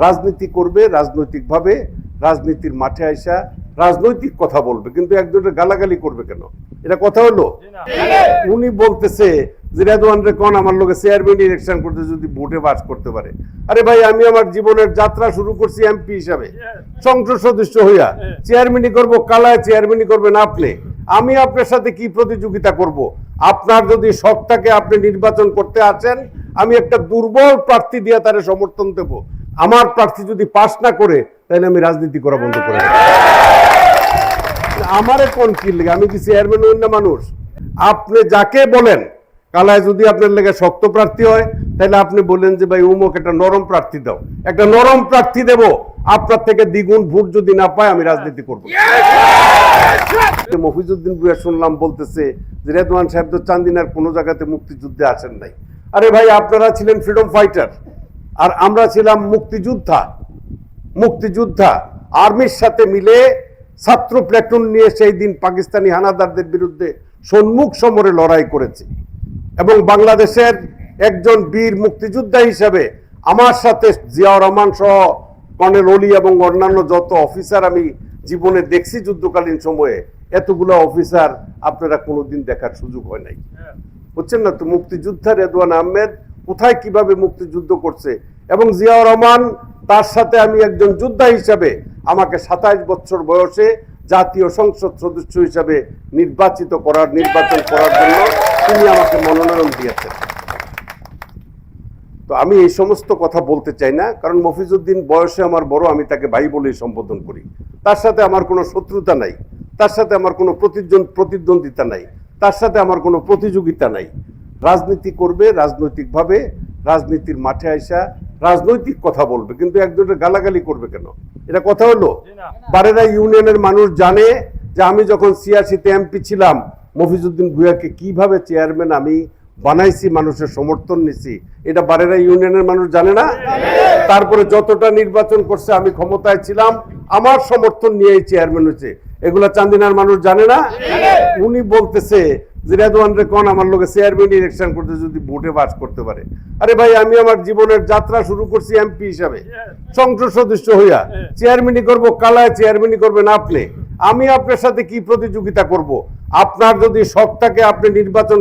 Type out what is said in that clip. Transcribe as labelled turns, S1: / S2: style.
S1: রাজনীতি করবে রাজনৈতিকভাবে রাজনীতির মাঠে আইসা রাজনৈতিক কথা বলবে কিন্তু একজনের গালাগালি করবে কেন? এটা কথা হলো? উনি বলতেছে যে কোন আমার লোকে চেয়ারম্যান ইলেকশন করতে যদি ভোটে পাস করতে পারে। আরে ভাই আমি আমার জীবনের যাত্রা শুরু করছি এমপি হিসাবে। সংসদ সদস্য হইয়া। চেয়ারম্যানই করব কালায় চেয়ারম্যানই করবেন আপনি। আমি আপনার সাথে কি প্রতিযোগিতা করব? আপনার যদি থাকে আপনি নির্বাচন করতে আছেন আমি একটা দুর্বল প্রার্থী দিয়ে তারে সমর্থন দেব। আমার প্রার্থী যদি পাস না করে, তাহলে আমি রাজনীতি করা বন্ধ করে আমারে কোন কি লেগে? আমি কি চেয়ারম্যান না মানুষ? আপনি যাকে বলেন, কালায় যদি আপনার লেগে শক্ত প্রার্থী হয়, তাহলে আপনি বলেন যে, ভাই, উমুক, একটা নরম প্রার্থী দাও। একটা নরম প্রার্থী দেব। আপনার থেকে দ্বিগুণ ভোট যদি না পায়, আমি রাজনীতি করব। মফিজুদ্দিন ভুয়া শুনলাম বলতেছে যে, রেদওয়ান সাহেব তো চান্দিনার কোনো জায়গাতে মুক্তিযুদ্ধে আসেন নাই। আরে ভাই, আপনারা ছিলেন ফ্রিডম ফাইটার আর আমরা ছিলাম মুক্তিযোদ্ধা মুক্তিযোদ্ধা। আর্মির সাথে মিলে ছাত্র প্ল্যাটুন নিয়ে সেই দিন পাকিস্তানি হানাদারদের বিরুদ্ধে সম্মুখ সমরে লড়াই করেছি। এবং বাংলাদেশের একজন বীর মুক্তিযোদ্ধা হিসাবে আমার সাথে জিয়াউর রহমান সহ কর্নেল অলি এবং অন্যান্য যত অফিসার আমি জীবনে দেখছি যুদ্ধকালীন সময়ে এতগুলো অফিসার আপনারা কোনোদিন দেখার সুযোগ হয় নাই। বুঝছেন না তো? মুক্তিযোদ্ধা রেদওয়ান আহমেদ কোথায় কীভাবে মুক্তিযুদ্ধ করছে? এবং জিয়াউর রহমান, তার সাথে আমি একজন যোদ্ধা হিসাবে আমাকে সাতাইশ বছর বয়সে জাতীয় সংসদ সদস্য হিসাবে নির্বাচিত করার, নির্বাচন করার জন্য তিনি আমাকে মনোনয়ন দিয়েছেন। তো আমি এই সমস্ত কথা বলতে চাই না, কারণ মফিজউদ্দিন বয়সে আমার বড়, আমি তাকে ভাই বলেই সম্বোধন করি। তার সাথে আমার কোনো শত্রুতা নাই, তার সাথে আমার কোনো প্রতিদ্বন্দ্বিতা নাই, তার সাথে আমার কোনো প্রতিযোগিতা নাই। রাজনীতি করবে রাজনৈতিকভাবে রাজনীতির মাঠে আইসা রাজনৈতিক কথা বলবে কিন্তু একজনের গালাগালি করবে কেন? এটা কথা হলো? বারেরা ইউনিয়নের মানুষ জানে যে আমি যখন সিয়াসিতে এমপি ছিলাম মফিজউদ্দিন ভুয়াকে কীভাবে চেয়ারম্যান আমি বানাইছি মানুষের সমর্থন নিছি এটা বারেরা ইউনিয়নের মানুষ জানে না? তারপরে যতটা নির্বাচন করছে আমি ক্ষমতায় ছিলাম আমার সমর্থন নিয়ে চেয়ারম্যান হয়েছে। এগুলা চান্দিনার মানুষ জানে না? উনি বলতেছে যে রেদওয়ান আমার লোকে চেয়ারম্যান ইলেকশন করতে যদি ভোটে পাস করতে পারে? আরে ভাই আমি আমার জীবনের যাত্রা শুরু করছি এমপি হিসাবে। সংসদ সদস্য হইয়া। চেয়ারম্যানই করব কালায় চেয়ারম্যানই করবেন আপনি। আমি আপনার সাথে কি প্রতিযোগিতা করব? আপনার যদি শখ থাকে আপনি নির্বাচন